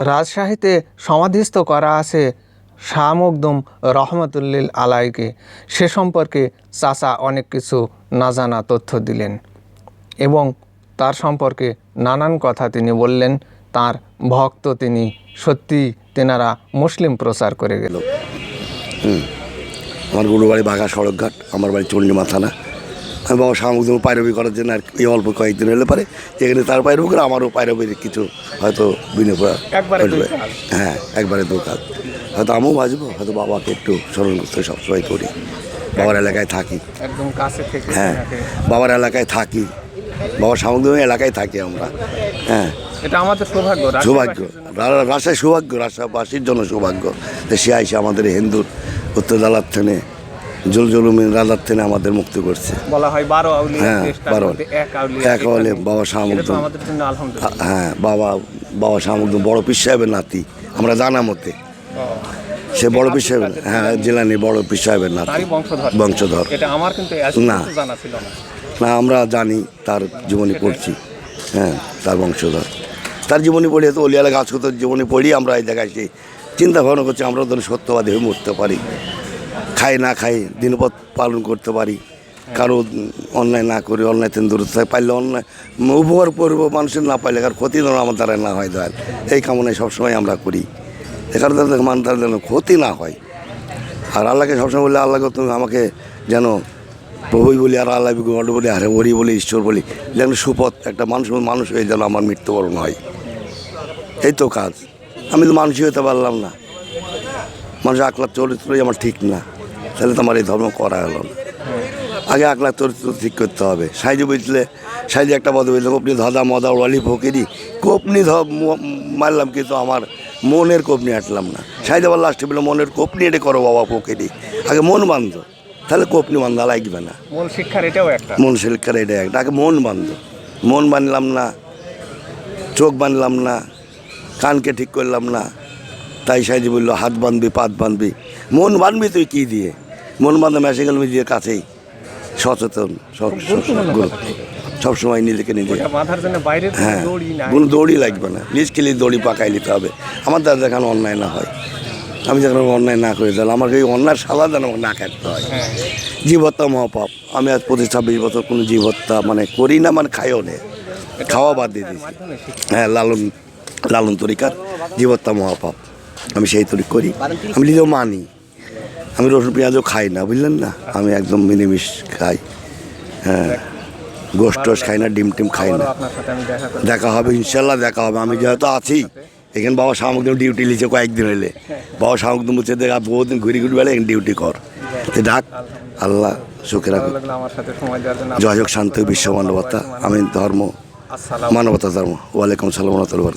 রাজশাহীতে সমাধিস্থ করা আছে শাহ মখদুম রহমতুল্লিল আলাইকে। সে সম্পর্কে চাচা অনেক কিছু না জানা তথ্য দিলেন এবং তার সম্পর্কে নানান কথা তিনি বললেন। তার ভক্ত তিনি সত্যি তেনারা মুসলিম প্রচার করে গেল। আমার গুরু বাড়ি বাঘা সড়কঘাট, আমার বাড়ি চণ্ডীমা থানা আমি বাবা সামগ্রী পায়রবি করার জন্য আর এই অল্প কয়েকদিন হলে পারে এখানে তার পায়রবি করে আমারও পায়রবির কিছু হয়তো বিনিয়োগ হ্যাঁ একবারে দু কাজ। হয়তো আমিও বাজবো হয়তো বাবাকে একটু স্মরণ করতে সবসময় করি। বাবার এলাকায় থাকি। একদম কাছে থেকে হ্যাঁ বাবার এলাকায় থাকি। বাবার সামগ্রী এলাকায় থাকি আমরা। হ্যাঁ। এটা আমাদের সৌভাগ্য সৌভাগ্য। রাজশাহী সৌভাগ্য রাজশাহীবাসীর জন্য সৌভাগ্য। সে আইসে আমাদের হিন্দুর উত্তর দালার থেকে জুল জুলুমিন রাজার থেকে আমাদের মুক্তি করছে। বলা হয় বারো আউলিয়া হ্যাঁ, বারো। এক আউলিয়া। বাবা শাহ এটা তো মখদুম। আমাদের জন্য আলহামদুলিল্লাহ। হ্যাঁ বাবা বাবা সামগ্রী বড় পীর সাহেবের নাতি। আমরা জানা মতে। সে বড় পীর সাহেবের হ্যাঁ জেলানি। বড় পীর সাহেবের নাতি। বংশধর। বংশধর। এটা আমার কিন্তু না। না। আমরা জানি তার জীবনী পড়ছি। হ্যাঁ তার বংশধর। তার জীবনী পড়ি তো অলিয়ালা গাছ জীবনী পড়ি আমরা এই জায়গায় সেই চিন্তা ভাবনা করছি আমরা ধরুন সত্যবাদী হয়ে মরতে পারি। খাই না খাই দিনপথ পালন করতে পারি। কারও অন্যায় না করি, অন্যায় থেকে দূরে থাকি। পাইলে অন্যায়, উপকার করব মানুষের না পাইলে কার ক্ষতি যেন আমার দ্বারা না হয় দয়াল। এই কামনায় সবসময় আমরা করি। এখানে তাদের মান তাদের যেন ক্ষতি না হয়। আর আল্লাহকে সবসময় বলে আল্লাহকে তুমি আমাকে যেন প্রভুই বলি আর আল্লাহ গড বলি, আরে হরি বলি, ঈশ্বর বলি, যেন সুপথ একটা মানুষ মানুষ হয়ে যেন আমার মৃত্যুবরণ হয়। এই তো কাজ। আমি তো মানুষই হতে পারলাম না। মানুষ আকলার চরিত্রই আমার ঠিক না। তাহলে তো আমার এই ধর্ম করা হলো না। আগে আকলার চরিত্র ঠিক করতে হবে। সাইজে বুঝলে সাইজে একটা পদ বুঝলে কোপনি ধদা মদা ওয়ালি ফকিরি। কোপনি ধ মারলাম কিন্তু আমার মনের কোপনি আটলাম না। সাইজে আবার লাস্টে বলল মনের কোপনি এটা করো বাবা ফকিরি। আগে মন বান্ধ। তাহলে কোপনি বান্ধা লাগবে না। মন শিক্ষার এটাও একটা। মন শিল্কার এটা একটা। আগে মন বান্ধ। মন বানলাম না। চোখ বানলাম না। কানকে ঠিক করলাম না। তাই সাইজি বলল হাত বাঁধবি পাত বাঁধবি মন বাঁধবি তুই কী দিয়ে? মন মেসে গেল দিয়ে কাছেই। সচেতন সবসময় নিজেকে নিজে। হ্যাঁ কোনো দড়ি লাগবে না। নিজ খেলে দড়ি পাকাই নিতে হবে। আমার দ্বারা যেখানে অন্যায় না হয়। আমি যেখানে অন্যায় না করে তাহলে আমাকে এই অন্যায় সালা যেন আমাকে না কাটতে হয়। হ্যাঁ। জীবহত্যা মহাপাপ। আমি আজ পঁচিশ ছাব্বিশ বছর কোনো জীবহত্যা মানে করি না মানে খাইও নে। খাওয়া বাদ দিয়ে দিয়েছি। হ্যাঁ লালন লালন তরিকার। জীবহত্যা মহাপাপ। আমি সেই তরিক করি। আমি নিজেও মানি। আমি রসুন পেঁয়াজও খাই না বুঝলেন না? আমি একদম মিনিমিষ খাই। হ্যাঁ। গোষ্ঠ খাই না ডিম টিম খাই না। দেখা হবে ইনশাল্লাহ দেখা হবে। আমি যেহেতু আছি এখানে বাবা সামগ্রী ডিউটি লিখে কয়েকদিন হইলে। বাবা সামগ্রী মুছে দেখা বহুদিন ঘুরি ঘুরি বেড়ে ডিউটি কর। তো ডাক। আল্লাহ সুখে রাখুন জন্য জয় হোক শান্তি বিশ্ব মানবতা আমি ধর্ম মানবতা ধর্ম। ওয়ালাইকুম সালাম রহমতুল্লাহ